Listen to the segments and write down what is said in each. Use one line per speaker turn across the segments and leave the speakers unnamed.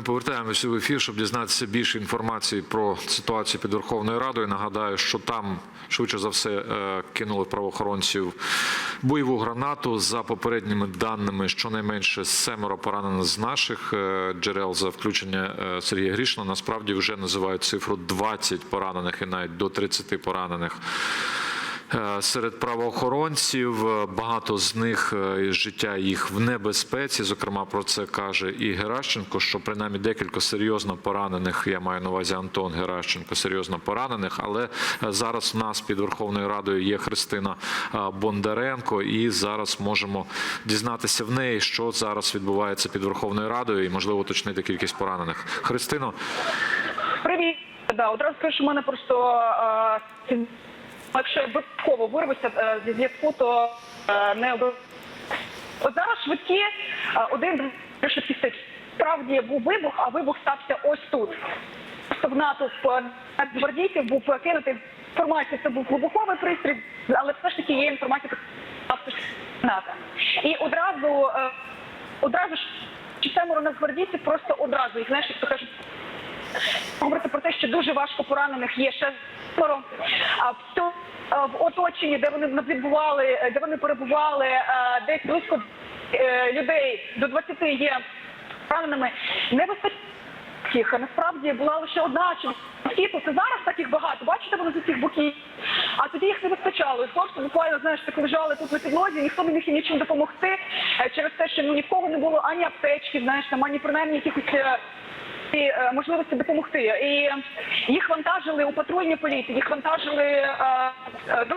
Ми повертаємося в ефір, щоб дізнатися більше інформації про ситуацію під Верховною Радою. Нагадаю, що там швидше за все е, кинули правоохоронців бойову гранату. За попередніми даними, щонайменше семеро поранених з наших е, джерел за включення е, Сергія Грішина. Насправді вже називають цифру 20 поранених і навіть до 30 поранених. Е, Серед правоохоронців е, багато з них е, життя їх в небезпеці. Зокрема, про це каже і Геращенко, що принаймні декілька серйозно поранених. Я маю на увазі Антон Геращенко, серйозно поранених. Але зараз в нас під Верховною Радою є Христина Бондаренко, і зараз можемо дізнатися в неї, що зараз відбувається під Верховною Радою, і можливо уточнити кількість поранених. Христино,
Привіт. Да, одразу скажу, що мене просто якщо я випадково вирвуся е, зі зв'язку, то е, не обов'язково. От зараз швидкі е, один швидкий стич. Справді був вибух, а вибух стався ось тут. В натовп гвардійців був кинутий інформація, це був вибуховий пристрій, але все ж таки є інформація про граната. І одразу, одразу ж семеро нацгвардійців просто одразу їх знаєш, як то кажуть, говорити про те, що дуже важко поранених є ще семеро. А в е, в оточенні, де вони відбували, е, де вони перебували, е, десь близько людей до 20 є пораненими. Не вистачає Насправді була лише одна чи це зараз таких багато. Бачите, вони з усіх боків. А тоді їх не вистачало. І хлопці буквально знаєш, так лежали тут на підлозі, ніхто не міг їм нічим допомогти через те, що ну ні в кого не було ані аптечки, знаєш, там ані принаймні якихось і е, можливості допомогти. І їх вантажили у патрульній поліції, їх вантажили е, е, до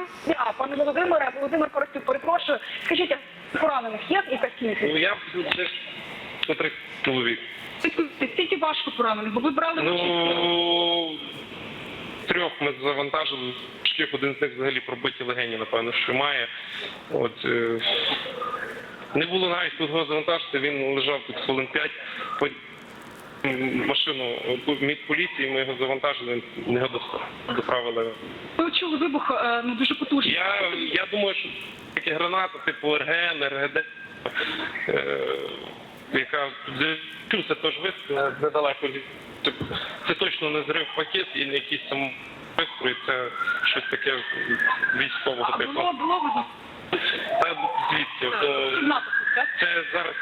пане Володимире, Володимир Коростюк, перепрошую. Скажіть, поранених є і кількість?
Ну я це три чоловік.
Скільки важко поранених? Бо ви брали
Ну, трьох ми завантажили. Один з них взагалі пробиті легені, напевно, що має. От, е... Не було навіть тут його завантажити, він лежав тут хвилин 5 машину мід поліції, ми його завантажили, не його доправили.
Ви чули вибух е, ну, дуже потужний.
Я, я думаю, що такі гранати, типу РГН, РГД, е, яка чув, це теж вистріл недалеко. Це точно не зрив пакет і не якийсь там пристрій, це щось таке військового
А
типу.
було, було видно?
Та звідси. е? Це зараз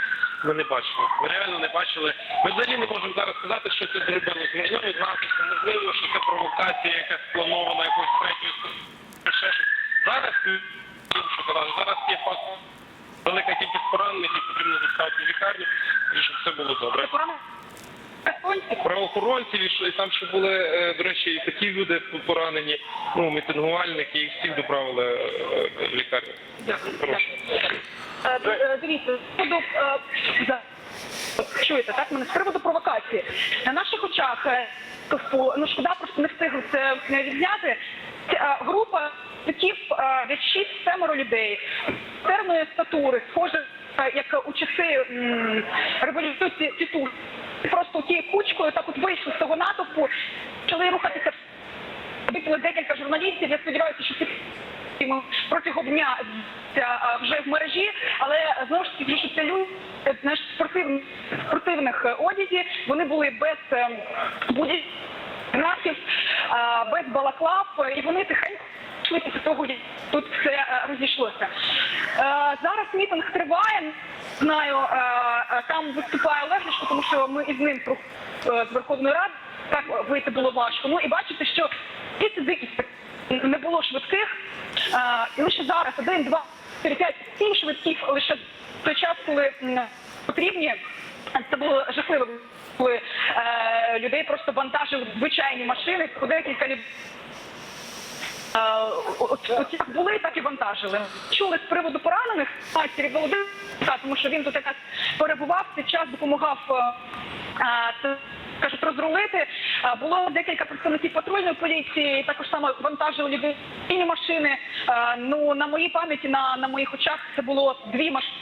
ми не бачили. Ми реально не бачили. Ми взагалі не можемо зараз сказати, що це зробилось. Можливо, знатися, можливо, що це провокація, якась спланована, якоюсь третьою щось. Зараз інше казати. Зараз є факт велика кількість поранених, і потрібно доставити в лікарню, і щоб все було добре. Правоохоронців і що- і там ще були, е, до речі, і такі люди поранені, ну мітингувальники, їх всіх доправили е, в лікарню.
Дякую.
Прошу.
Е, е, Дивіться, е, чуєте, так мене з приводу провокації. На наших очах ну шкода, просто не встигли це відзняти. Ця, Група таких від 6-7 людей терної статури, схоже, як у часи революції Тіту. Просто тією кучкою так от вийшли з того натовпу, почали рухатися Випили декілька журналістів. Я сподіваюся, що ці протягом дня це, вже в мережі, але е, знову ж таки, люди е, спортивних спортивних е, одязі. Вони були без е, будь-яких без балаклав, е, і вони тихенько після того, як тут все е, розійшлося. Е, Зараз мітинг триває. Знаю, е, е, там виступає Олег тому що ми із ним е, з Верховної Ради так вийти було важко. Ну і бачите, що і дикість не було швидких. І лише зараз один, два, три, п'ять, сім швидких лише той час, коли потрібні. Це було жахливо, коли е, людей просто вантажили звичайні машини, по декілька людей. Як були, так і вантажили. Чули з приводу поранених матері Володимира, тому що він тут якраз перебував цей час, допомагав е, е, кажуть, розрулити. Було декілька представників патрульної поліції, також саме вантажили людей машини. Е, Ну на моїй пам'яті, на, на моїх очах, це було дві машини.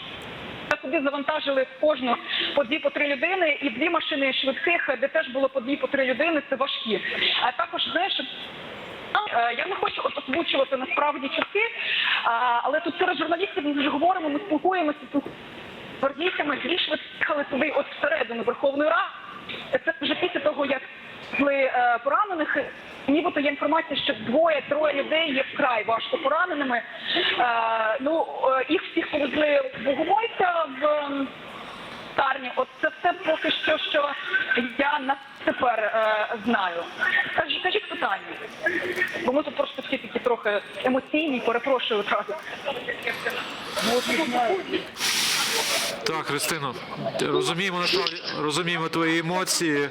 Туди завантажили кожну по дві по три людини, і дві машини швидких, де теж було по дві по три людини. Це важкі. А також знаєш. Е, Я не хочу озвучувати насправді часи, але тут серед журналістів ми вже говоримо, ми спілкуємося з гвардійцями, більш їхали туди от всередину Верховної Ради. це вже після того, як були е, поранених. Нібито є інформація, що двоє-троє людей є вкрай важко пораненими. Е, ну, е, їх всіх повезли в Богомольця в ем, Тарні. От це все поки що, що я на тепер е, знаю. Питання. Бо ми тут просто всі такі трохи емоційні, перепрошую одразу.
Так, Христино, розуміємо насправді розуміємо твої емоції.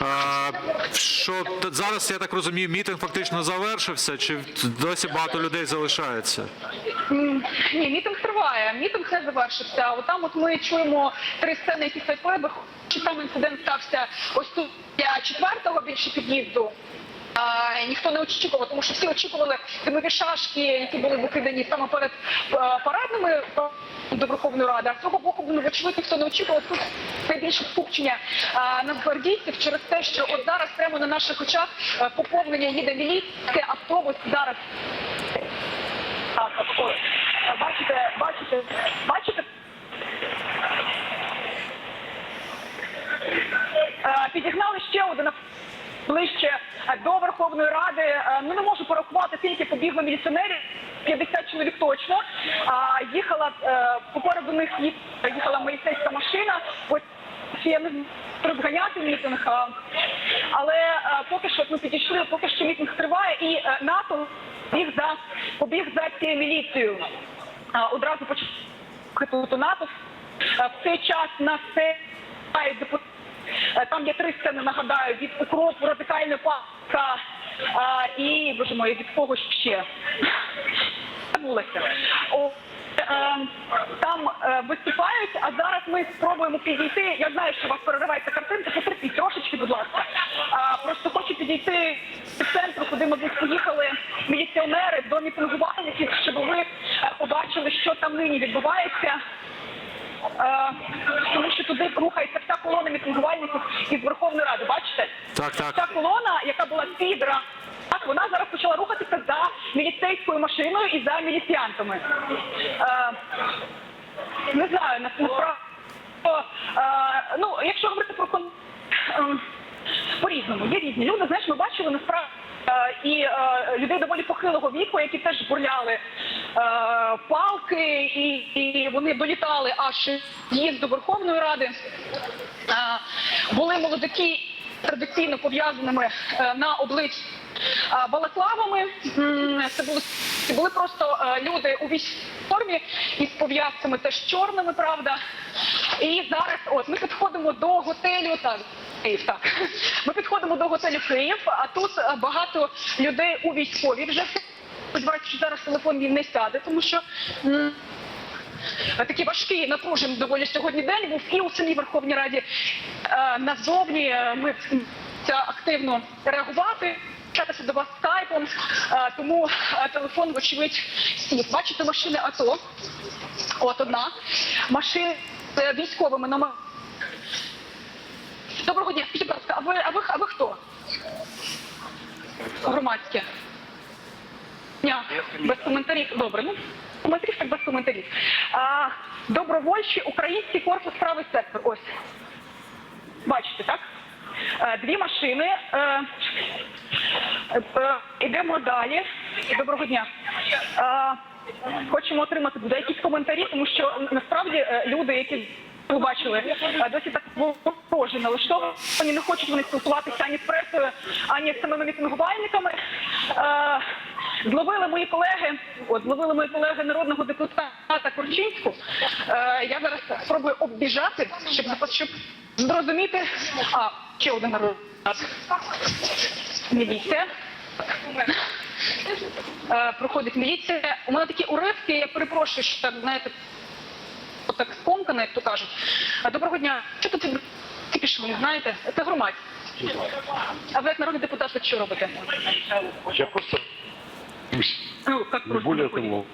А, що зараз я так розумію, мітинг фактично завершився, чи досі багато людей залишається?
Ні, мітинг триває. Мітинг не завершився. От там от ми чуємо три сцени, які стоять поряд. Чи там інцидент стався ось тут для четвертого більше під'їзду. Ніхто не очікував, тому що всі очікували димові шашки, які були викидані саме перед е, парадними до Верховної Ради. А з цього боку, ну, вочевидь, ніхто не очікував тут найбільше скупчення а, нацгвардійців через те, що от зараз прямо на наших очах е, поповнення їде міліція, автобус зараз бачите, бачите, бачите. Е, Підігнали ще один ближче е, до Верховної Ради. Е, Ну не можу порахувати, скільки побігло міліціонерів. 50 чоловік точно. А їхала е, попереду них їхала міліцейська машина. Ось я не розганяти мітинг. Але поки що ми підійшли, поки що мітинг триває, і НАТО побіг за побіг за цією міліцією. Одразу почав НАТО. В цей час на це депутати. Е, Там є три сцени, нагадаю, від укропу, радикальної паска і, боже мой, від кого ще. Забулася. Е, Там е, виступають, а зараз ми спробуємо підійти. Я знаю, що у вас переривається картинка, потерпіть трошечки, будь ласка. Просто хочу підійти до центру, куди, мабуть, поїхали міліціонери до мітингувальників, щоб ви побачили, що там нині відбувається. Е, тому що туди рухається вся колона мітингувальників із Верховної Ради. Бачите?
Так, так.
Ця колона, яка була підра, так, вона зараз почала рухатися за міліцейською машиною і за міліціянтами. Е, не знаю, насправді. Е, ну, якщо говорити про кон... ем, по-різному, є різні люди. Знаєш, ми бачили насправді. е, І е, людей доволі похилого віку, які теж бурляли е, палки, і, і вони долітали аж їзд до Верховної Ради. Е, були молодики традиційно пов'язаними е, на обличчі е, балаклавами. Це були, були просто е, люди у військовій формі із пов'язками теж чорними, правда. І зараз, от ми підходимо до готелю. Так, Київ, так. Ми підходимо до готелю Київ, а тут е, багато людей у військовій вже. Сподіваюся, що зараз телефон він не сяде, тому що. Такий важкий напружений доволі сьогодні день був і у самій Верховній Раді Е, назовні. е, Ми активно реагувати. Чатися до вас скайпом, Е, тому телефон, вочевидь, сів. Бачите, машини АТО. От одна. Машини з військовими номерами. Доброго дня, скажіть, будь ласка, а ви, а ви, а ви хто? Громадське. Дня. Без коментарів. Добре, ну коментарів так без коментарів. А, добровольчий український корпус правий сектор. Ось. Бачите, так? Е, Дві машини. Е, е, Ідемо далі. Доброго дня. Хочемо отримати буде якісь коментарі, тому що насправді люди, які ви бачили, досі так ворожі налаштовані, не хочуть вони спілкуватися ані з пресою, ані з самими мітингувальниками. Зловили мої колеги, от зловили мої колеги народного депутата Корчинську. Е, я зараз спробую оббіжати, щоб щоб зрозуміти. А ще один народ. Міліція. Е, проходить міліція. У мене такі уривки, я перепрошую, що так, знаєте, так скомкано, як то кажуть. Е, Доброго дня. Що тут ці пішли, знаєте? Це громадське. А ви як народний депутат, що робите?
Я просто
Ну, як
не
просто
более
виходить?
того,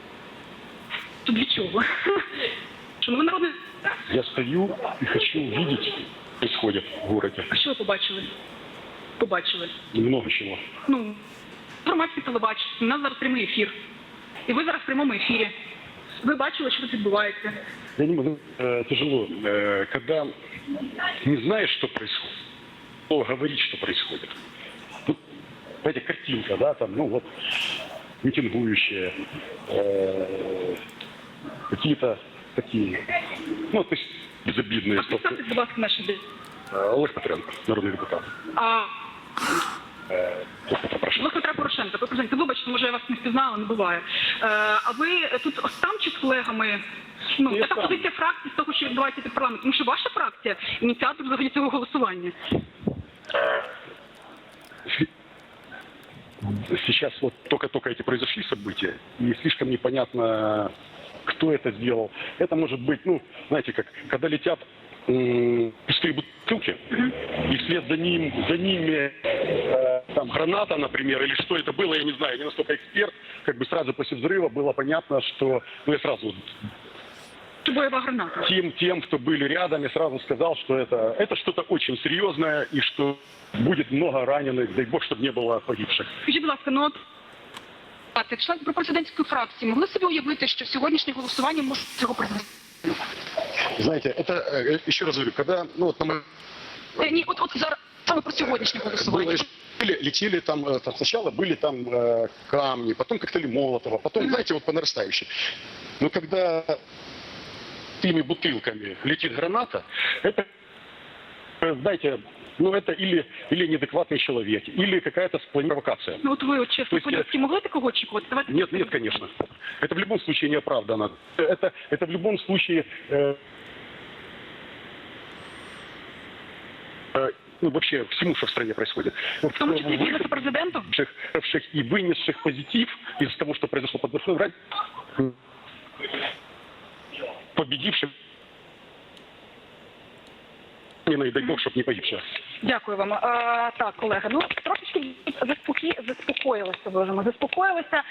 То для чого? Що, ну ви народний...
я стою и хочу видеть, что происходит в городе.
А що ви побачили? Побачили.
Много чего.
Ну, громадське телебачення, у нас зараз прямий ефір. І ви зараз в прямому ефірі. Ви бачили, що тут відбувається.
Я не могу, э, тяжело, э, когда не знаешь, что происходит, кто говорит, что происходит. Тут, знаете, картинка, да, там, ну вот, митингующие, э, какие-то такие, ну, то есть безобидные.
Представте, будь ласка, наші де-
Э, Олег Петренко, народный депутат.
А
Э, Олег Петро Порошенко.
Олег Петра Порошенка, ви президент, вибачте, може я вас не впізнала, не буває. Е, а ви тут ось там чи з колегами? Ну,
Я
яка
сам.
позиція фракції з того, що відбувається під парламентом? Тому що ваша фракція ініціатор взагалі цього голосування.
Сейчас вот только-только эти произошли события, и слишком непонятно, кто это сделал. Это может быть, ну, знаете, как, когда летят м, пустые бутылки, и вслед за, ним, за ними э, там граната, например, или что это было, я не знаю, я не настолько эксперт, как бы сразу после взрыва было понятно, что, ну, я сразу
Чи бойова граната?
тем, тем, кто были рядом, я сразу сказал, что это, это что-то очень серьезное, и что будет много раненых, дай бог, чтобы не было погибших.
Скажіть, будь ласка, ну от
А це член пропрезидентської фракції могли собі уявити, що сьогоднішнє голосування може цього президента?
Знаете, это, э, еще раз говорю, когда, ну, вот на моем
Е, Ні, от от зараз саме про сьогоднішнє голосування.
Было, летели, летели там, э, там сначала были там э, камни, потом коктейли Молотова, потом, знаете, вот по нарастающей. Но когда теми бутылками летит граната, это, э, знаете, ну это или, или неадекватный человек, или какая-то спланированная провокация.
ну от ви от чесно
Тобто,
по-людськи могли такого очікувати? Давайте
Нет, нет, конечно. Это в любом случае не оправдано. Это, это в любом случае э, э, ну, вообще всему, что в стране происходит.
в тому числі бізнесу президенту.
вышедших и вынесших позитив из того, что произошло под Верховной Радой, победивших и дай бог, чтобы не погибших.
Дякую вам. Е, так, колеги, ну трошечки заспокі... заспокоїлися, божемо, заспокоїлися.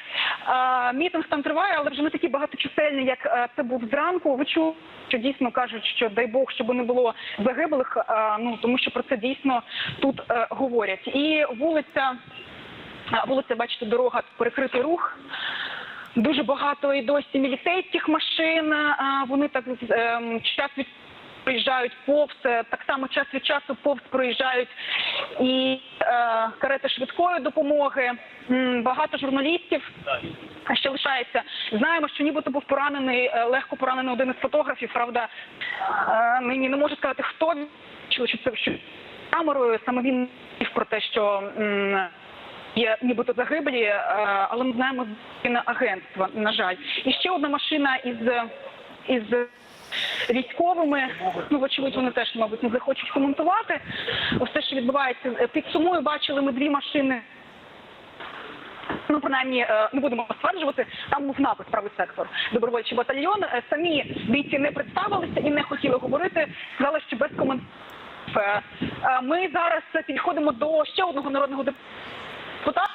Е, мітинг там триває, але вже не такий багаточисельний, як е, це був зранку. Ви чули, що дійсно кажуть, що дай Бог, щоб не було загиблих, е, ну тому що про це дійсно тут е, говорять. І вулиця, е, вулиця, бачите, дорога, перекритий рух. Дуже багато і досі міліцейських машин. Вони так ем, час від проїжджають повз. е, Так само час від часу повз проїжджають і е, карети швидкої допомоги. Багато журналістів ще лишається. Знаємо, що нібито був поранений, е, легко поранений один із фотографів. Правда, е, нині не можу сказати, хто чи це що камерою. Саме він про те, що. Є нібито загиблі, е, але ми знаємо з агентства, на жаль. І ще одна машина із, із військовими. Ну, вочевидь, вони теж, мабуть, не захочуть коментувати. Те, що відбувається. Під сумою бачили ми дві машини. Ну, принаймні, е, не будемо стверджувати, там був напис правий сектор, добровольчий батальйон. Е, Самі бійці не представилися і не хотіли говорити, сказали, що без коментарів. Ми зараз підходимо до ще одного народного депутата. Well, that's